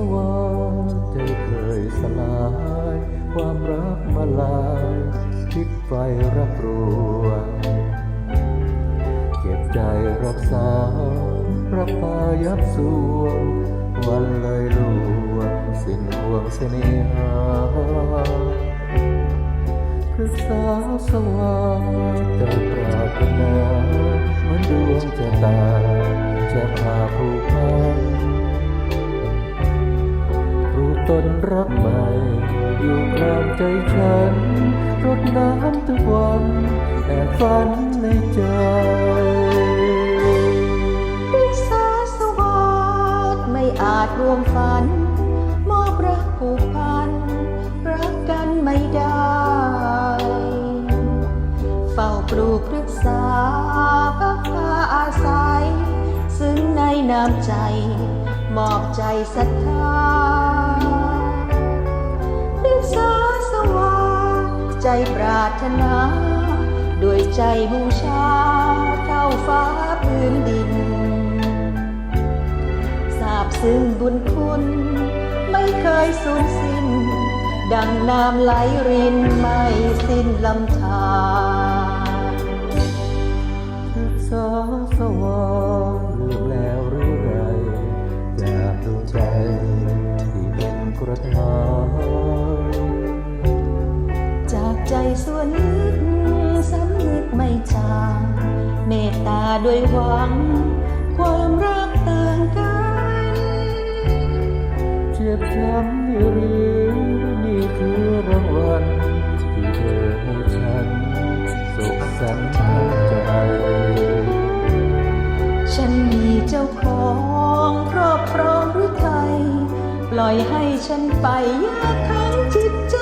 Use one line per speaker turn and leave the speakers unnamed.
สวาใจเคยสลาย ความรักมาลายคิดไฟรักรวงเก็บใจรักษาวรักพายับสวง วันเลยลวงสิ้นห่วงเสน่หาพฤกษาสว่างแต่ปรารถนาเหมือนดวงจะตาจะพาผู้พัน ตนรักใหม่ อยู่กลางใจฉัน รดน้ำทุกวันแอบฝันในใจ
ปรึกษาสวัสดไม่อาจรวมฝัน มอบรักผูกพัน รักกันไม่ได้ เฝ้าปลูกปรึกษาพักพาอาศัย ซึ่งในน้ำใจ มอบใจศรัทธา ปรารถนา ด้วยใจบูชาเท่าฟ้าพื้นดินทราบซึ้งบุญคุณ ไม่เคยสูญสิ้น ดังน้ำไหลรินไม่สิ้นลำธาร
พฤกษาสว่างลืมแล้วหรือไรจากดวงใจที่เป็นกระทา
ใจส่วนลึกสำนึกไม่จางเมตตาด้วยหวัง ความรักต่างกัน
เจ็บช้ำนี่หรือนี่คือรางวัลที่เธอให้ฉันสุขสันต์ใจ
ฉันมีเจ้าของครอบครองหรือไทย ปล่อยให้ฉันไปยากขังจิตใจ